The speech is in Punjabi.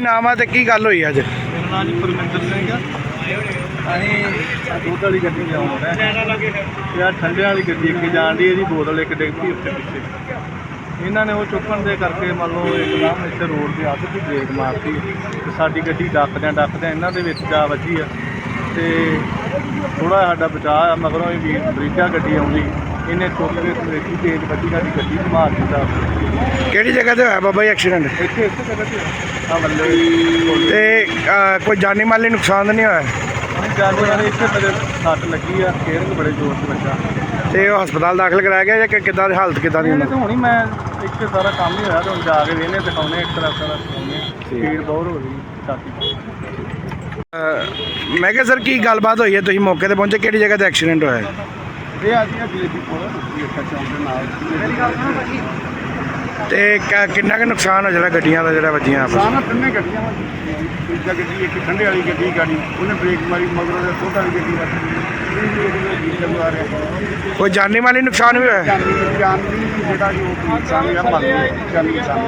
ਕੀ ਨਾਮ ਆ ਤੇ ਕੀ ਗੱਲ ਹੋਈ ਅੱਜ? ਮੇਰਾ ਨਾਮ ਜੀ ਪਰਮਿੰਦਰ ਸਿੰਘ ਆ। ਅਸੀਂ ਆਹ ਦੁੱਧ ਵਾਲੀ ਗੱਡੀ ਲਿਆਉਣ ਰਹੇ ਤੇ ਠੰਡੇ ਵਾਲੀ ਗੱਡੀ ਅੱਗੇ ਜਾਣ ਦੀ ਇਹਦੀ ਬੋਤਲ ਇੱਕ ਡਿੱਗਦੀ ਪਈ ਉੱਤੇ ਪਿੱਛੇ। ਇਹਨਾਂ ਨੇ ਉਹ ਚੁੱਕਣ ਦੇ ਕਰਕੇ ਮੰਨ ਲਓ ਇੱਕਦਮ ਇੱਥੇ ਰੋਡ ਤੇ ਅੱਧ ਦੀ ਬ੍ਰੇਕ ਮਾਰਤੀ। ਤੇ ਸਾਡੀ ਗੱਡੀ ਡੱਕਦਿਆਂ ਡੱਕਦਿਆਂ ਇਹਨਾਂ ਦੇ ਵਿੱਚ ਜਾ ਵੱਜੀ ਆ। ਤੇ ਥੋੜਾ ਸਾਡਾ ਬਚਾਅ ਆ, ਮਗਰੋਂ ਇਹ ਵੀਰ ਬਰੀਜਾ ਗੱਡੀ ਆਉਂਦੀ। ਇਹਨੇ ਚੁੱਕ ਕੇ ਸਵੇਤੀ ਤੇਜ਼ ਵੱਜੀ ਸਾਡੀ ਗੱਡੀ ਨੂੰ ਮਾਰ ਦਿੱਤਾ। ਕਿਹੜੀ ਜਗ੍ਹਾ ਤੇ ਹੋਇਆ ਬਾਬਾ ਜੀ ਐਕਸੀਡੈਂਟ? ਇੱਥੇ ਇੱਥੇ ਜਗ੍ਹਾ ਤੇ ਆ ਬੱਲੇ ਕੋਲ। ਤੇ ਅਹ, ਕੋਈ ਜਾਨੀ ਮਾਲੀ ਨੁਕਸਾਨ ਤਾਂ ਨਹੀਂ ਹੋਇਆ? ਜਾਂਦੇ ਜਾਂਦੇ ਇੱਥੇ ਮੇਰੇ ਸੱਟ ਲੱਗੀ ਆ ਬੜੇ ਜ਼ੋਰ ਤੇ ਵੱਜਾ ਤੇ ਉਹ ਹਸਪਤਾਲ ਦਾਖਲ ਕਰਾਇਆ ਗਿਆ ਜਾਂ ਕਿ ਕਿੱਦਾਂ ਦੀ ਹਾਲਤ ਕਿੱਦਾਂ ਦੀ ਇਹਨੇ ਤਾਂ ਹੁਣੀ ਮੈਂ ਇੱਥੇ ਸਾਰਾ ਕੰਮ ਹੀ ਹੋਇਆ ਤੇ ਹੁਣ ਜਾ ਕੇ ਵੇਨੇ ਦਿਖਾਉਣੇ ਇੱਕ ਤਰ੍ਹਾਂ ਸਾਰਾ ਦਿਖਾਉਣੇ ਠੀਕ। ਭੀੜ ਬਹੁਤ ਹੋ ਗਈ ਛਾਤੀ ਅਹ, ਮੈਂ ਕਿਹਾ ਸਰ ਕੀ ਗੱਲਬਾਤ ਹੋਈ ਹੈ? ਤੁਸੀਂ ਮੌਕੇ ਤੇ ਪਹੁੰਚੇ ਕਿਹੜੀ ਜਗ੍ਹਾ ਤੇ ਐਕਸੀਡੈਂਟ ਹੋਇਆ ਹੈ? ਇਹ ਆ ਜੀ ਜਲੇਬੀ ਕੋਲ ਇੱਕ ਚੌਂਕ ਦੇ ਨਾਲ। ਮੇਰੀ ਗੱਲ ਸੁਣੋ ਭਾਜੀ। ਤੇ ਕ- ਕਿੰਨਾ ਕੁ ਨੁਕਸਾਨ ਹੋ ਜਿਹੜਾ ਗੱਡੀਆਂ ਦਾ ਜਿਹੜਾ ਵੱਜੀਆਂ ਆਪਸ ਸਾਨਾ ਤਿੰਨੇ ਗੱਡੀਆਂ ਵਾ ਦੂਜਾ ਗੱਡੀ ਇੱਕ ਠੰਡੇ ਵਾਲੀ ਗੱਡੀ ਗਾੜੀ। ਉਹਨੇ ਬ੍ਰੇਕ ਮਾਰੀ ਮਗਰੋਂ ਦੇ ਛੋਟਾ ਵਾਲੀ ਗੱਡੀ ਵੱਜੀ ਇਹ ਜਿਹੜੇ ਜੀ ਲਗਵਾ ਰਿਹਾ। ਕੋਈ ਜਾਨੀ ਮਾਲੀ ਨੁਕਸਾਨ ਵੀ ਹੋਇਆ? ਜਾਨੀ ਜਾਨੀ ਜਿਹੜਾ ਜੋ ਨੁਕਸਾਨ ਹੋਇਆ ਮੰਨ ਲਓ ਜਾਨੀ ਨੁਕਸਾਨ।